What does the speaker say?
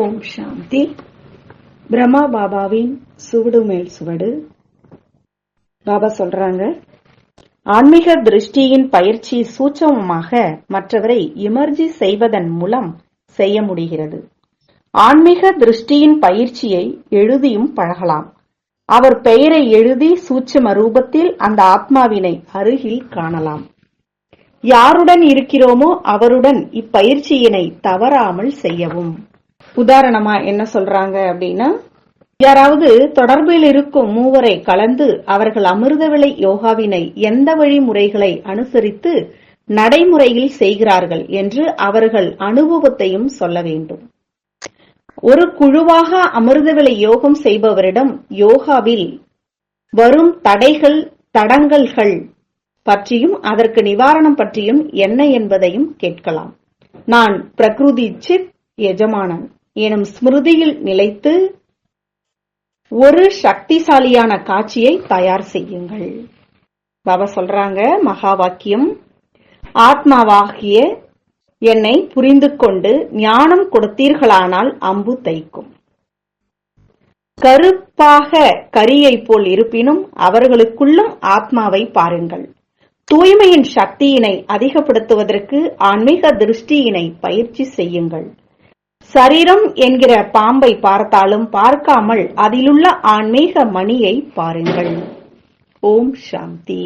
ஓம் சாந்தி. பிரம்மா பாபாவின் சுவடு மேல் சுவடு. பாபா சொல்றாங்க ஆன்மீக திருஷ்டியின் பயிற்சி சூட்சமமாக மற்றவரை இமர்ஜி செய்வதன் மூலம் செய்ய முடிகிறது. ஆன்மீக திருஷ்டியின் பயிற்சியை எழுதியும் பழகலாம். அவர் பெயரை எழுதி சூட்சம ரூபத்தில் அந்த ஆத்மாவினை அருகில் காணலாம். யாருடன் இருக்கிறோமோ அவருடன் இப்பயிற்சியினை தவறாமல் செய்யவும். உதாரணமா என்ன சொல்றாங்க அப்படின்னா யாராவது தொடர்பில் இருக்கும் மூவரை கலந்து அவர்கள் அமிர்தவிலை யோகாவினை எந்த வழிமுறைகளை அனுசரித்து நடைமுறையில் செய்கிறார்கள் என்று அவர்கள் அனுபவத்தையும் சொல்ல வேண்டும். ஒரு குழுவாக அமிர்தவிலை யோகம் செய்பவரிடம் யோகாவில் வரும் தடைகள் தடங்கல்கள் பற்றியும் அதற்கு நிவாரணம் பற்றியும் என்ன என்பதையும் கேட்கலாம். நான் பிரகிருதி சித் எஜமானன். எனும் ஸ்மிருதியில் நிலைத்து ஒரு சக்திசாலியான காட்சியை தயார் செய்யுங்கள். பாபா சொல்றாங்க மகா வாக்கியம் ஆத்மாவாகிய என்னை புரிந்து கொண்டு ஞானம் கொடுத்தீர்களானால் அம்பு தைக்கும் கருப்பாக கரியை போல் இருப்பினும் அவர்களுக்குள்ளும் ஆத்மாவை பாருங்கள். தூய்மையின் சக்தியினை அதிகப்படுத்துவதற்கு ஆன்மீக திருஷ்டியினை பயிற்சி செய்யுங்கள். சரீரம் என்கிற பாம்பை பார்த்தாலும் பார்க்காமல் அதிலுள்ள ஆன்மீக மணியை பாருங்கள். ஓம் சாந்தி.